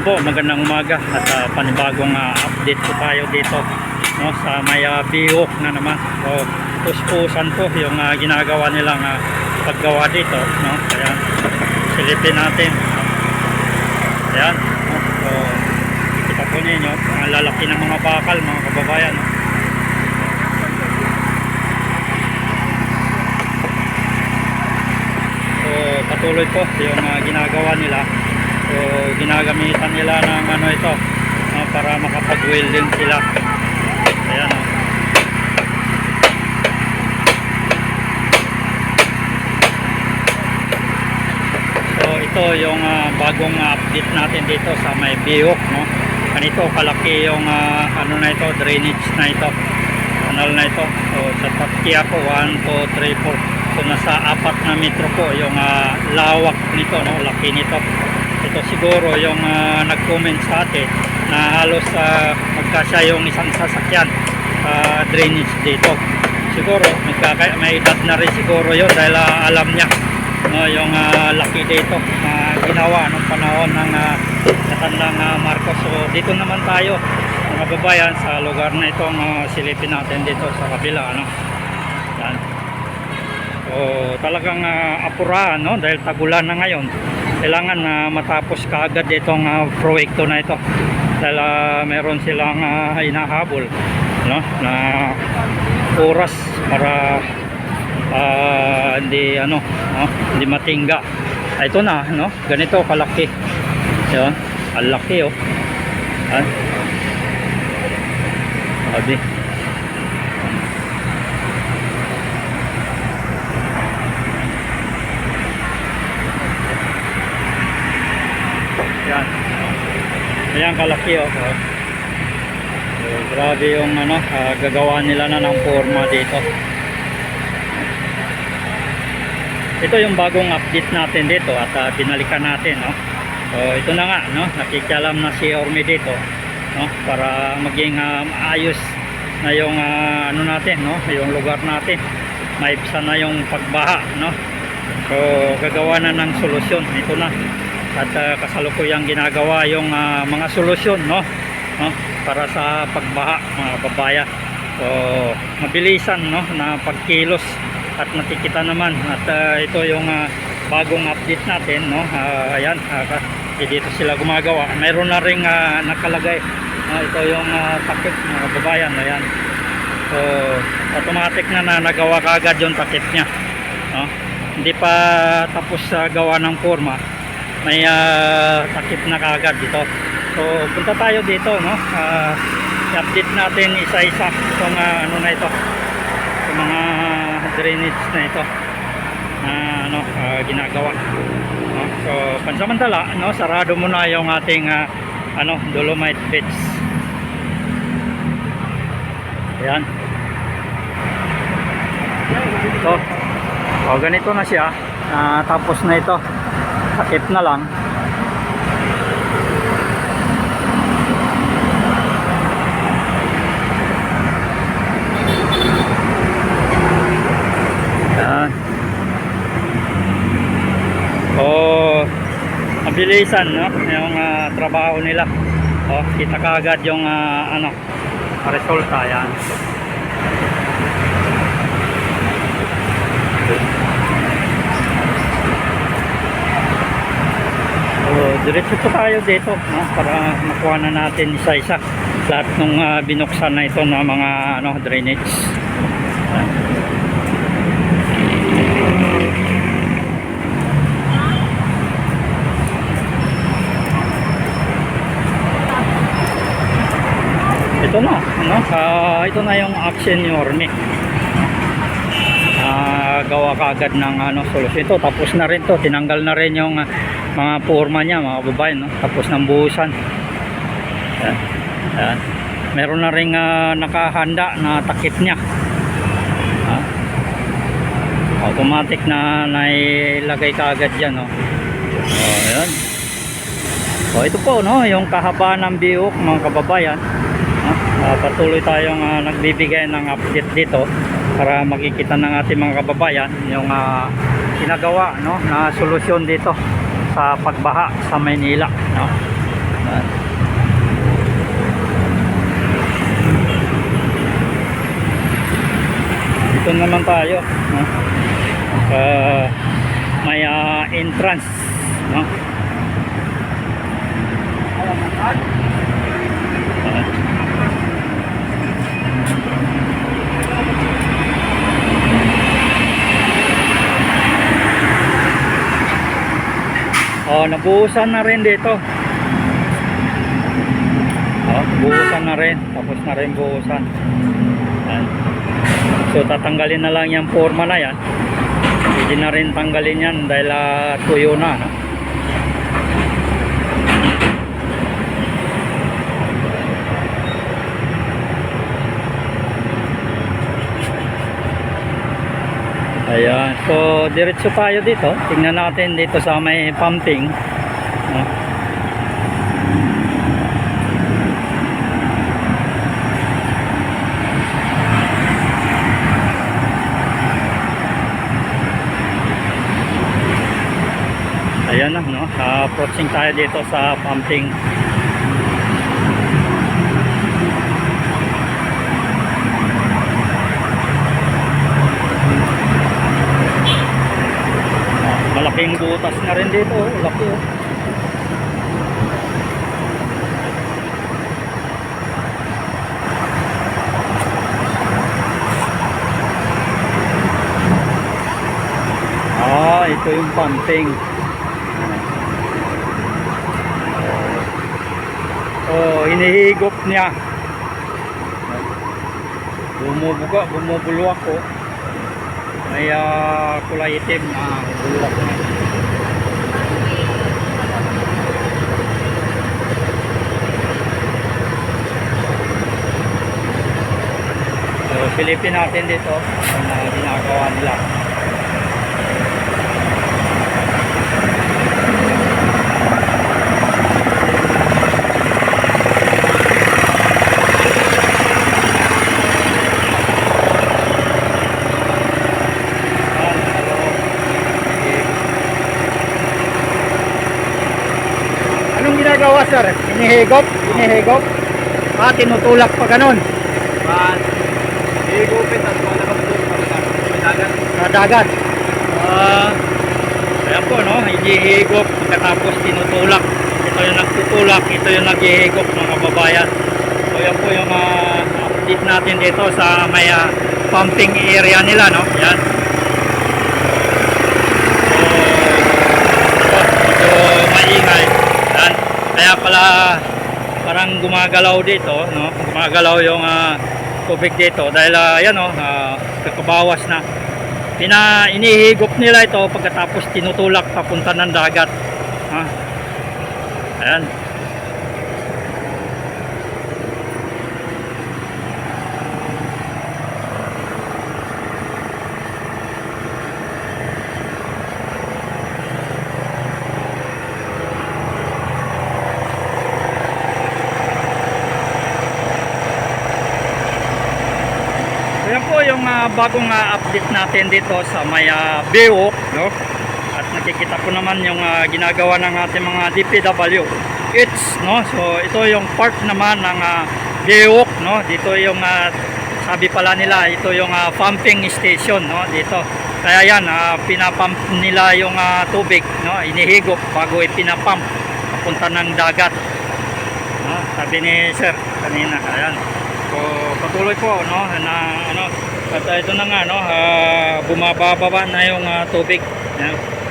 po, magandang umaga at ah, panibagong ah, update po tayo dito no, sa may uh, bihok na naman. So, puspusan po yung ah, ginagawa nilang ah, paggawa dito. No? Ayan, silipin natin. Ayan. No? So, kita po ninyo, ang lalaki ng mga bakal, mga kababayan. No? So, patuloy po yung ah, ginagawa nila. So, ginagamitan nila ng ano ito ah, para makapag-welding sila. Ayan oh. So, ito yung ah, bagong update natin dito sa may Bihok, no? Ganito kalaki yung ah, ano na ito, drainage na ito. Kanal na ito. So, sa Tatkia po 1, 2, 3, 4. So, nasa apat na metro po yung ah, lawak nito, no? Laki nito. Ito siguro yung ah, nag-comment sa atin na halos ah, magkasya yung isang sasakyan ah, drainage dito. Siguro magkaka- may edad na rin siguro yun dahil ah, alam niya no, yung ah, laki dito na ginawa nung panahon ng uh, natandang ah, Marcos. So dito naman tayo mga babayan sa lugar na itong ah, silipin natin dito sa kabila. Ano? Yan. So talagang uh, apurahan no? dahil tagulan na ngayon. Kailangan na matapos kaagad itong uh, proyekto na ito dahil ah, meron silang ah, hinahabol no? na oras para ah, hindi ano no? hindi matingga ito na no ganito kalaki yun ang laki oh sabi yan ayan kalaki oh. So, grabe yung ano ah, gagawa nila na ng forma dito. Ito yung bagong update natin dito at ah, binalikan natin no? So ito na nga no? Nakikialam na si Orme dito no? Para maging ah, maayos na yung ah, ano natin no? Yung lugar natin. Maibsan na yung pagbaha no? So gagawa na ng solusyon. Ito na at uh, kasalukuyang ginagawa yung ah, mga solusyon no? No? Para sa pagbaha mga babaya. So mabilisan no? Na pagkilos at nakikita naman. At ah, ito yung ah, bagong update natin no? Ah, ayan eh, dito sila gumagawa. Mayroon na ring ah, nakalagay. Ah, ito yung ah, takip mga babayan ayan. So automatic na na nagawa kaagad yung takip niya no? hindi pa tapos sa gawa ng forma may ah, takip na kaagad dito. So punta tayo dito no? Ah, i-update natin isa-isa itong ah, ano na ito. Yung mga drainage na ito. Na ano ah, ginagawa. No? so pansamantala no? Sarado muna yung ating ah, ano dolomite beds. Ayan. So oh, ganito na siya. Ah, tapos na ito takip na lang Yan. Oh, mabilisan no yung ah, trabaho nila. Oh, kita kaagad yung ah, ano resulta yan. Oh, diretso po tayo dito no, para makuha na natin isa-isa lahat ng binuksan na ito na mga ano drainage. Ito na ano ah, ito na yung action ni Orme. Ah, gawa kaagad ng ano solusyon. Ito tapos na rin to. Tinanggal na rin yung ah, mga forma niya mga babae no? Tapos ng buhusan. Yan. Yan. meron na rin ah, nakahanda na takip niya. Ah. automatic na nailagay kaagad yan no? Oh, yan So ito po no, yung kahaba ng bihok mga kababayan. Ah, patuloy tayong ah, nagbibigay ng update dito para makikita ng ating mga kababayan yung ah, ginagawa no? Na solusyon dito sa pagbaha sa Maynila no. Dito naman tayo. No? Sa may ah, entrance. No? Ah. Oh, nabuhusan na rin dito. Oh, buhusan na rin. Tapos na rin buhusan. Yan. So tatanggalin na lang yung forma na yan. Pwede na rin tanggalin yan dahil ah, tuyo na. No? Ayan. So diretso tayo dito. Tingnan natin dito sa may pumping. Ayan na, no? Approaching tayo dito sa pumping. Malaking butas na rin dito, oh. laki oh. Ah, ito yung pumping. Oh, hinihigop niya. Bumubuga, bumubulwak ko. May ah, kulay itim na bulwak na. So, silipin natin dito ang mga ginagawa nila. Anong ginagawa sir? Inihigop? Inihigop? Ah, tinutulak pa ganun. But, higupit at wala ka po sa dagat. Sa dagat. Ah, ayan po no, hinihigop pagkatapos tinutulak. Ito yung nagtutulak, ito yung naghihigop mga kababayan. So yan po yung ah, update natin dito sa may ah, pumping area nila no. Yan. So, medyo maingay. Yan. Kaya pala parang gumagalaw dito, no? Gumagalaw yung ah, tubig dito dahil ah, yan no, uh, kakabawas na. Pina inihigop nila ito pagkatapos tinutulak papunta ng dagat. Ha? Ayan. Ayan po yung ah, bagong ah, update natin dito sa may uh, Bewok, no? At nakikita ko naman yung ah, ginagawa ng ating mga DPW. It's, no? So ito yung part naman ng uh, Bewok, no? Dito yung ah, sabi pala nila, ito yung ah, pumping station, no? Dito. Kaya yan, ah, pinapump nila yung ah, tubig, no? Inihigop bago ipinapump papunta ng dagat. No? Sabi ni Sir kanina, ayan. So patuloy po no na ano at ito na nga no ah, bumababa na yung ah, tubig. Ayan.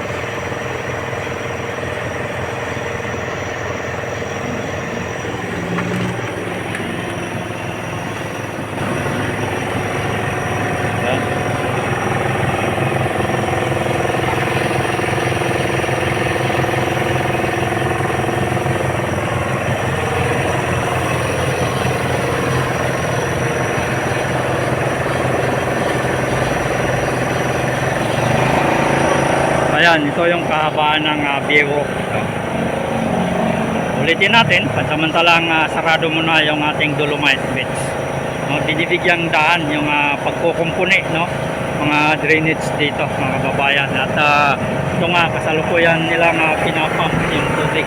Ayan, ito yung kahabaan ng uh, Biewo. Ito. Ulitin natin, pansamantalang uh, sarado muna yung ating Dolomite Beach. No, binibigyang daan yung uh, pagkukumpuni, no? mga drainage dito, mga kababayan. At uh, ito nga, kasalukuyan nilang uh, pinapump yung tubig.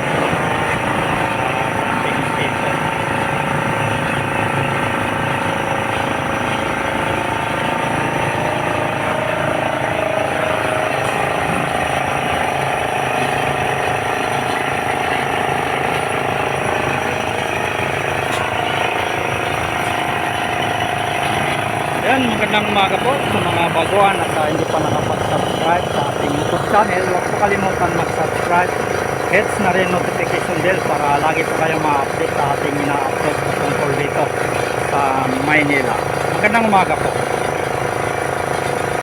Ayan, magandang umaga po sa mga baguhan at ah, hindi pa nakapag-subscribe sa ating YouTube channel. Huwag po kalimutan mag-subscribe. Hits na rin notification bell para lagi po kayong ma-update sa ating ina-upload tungkol dito sa Maynila. Magandang umaga po.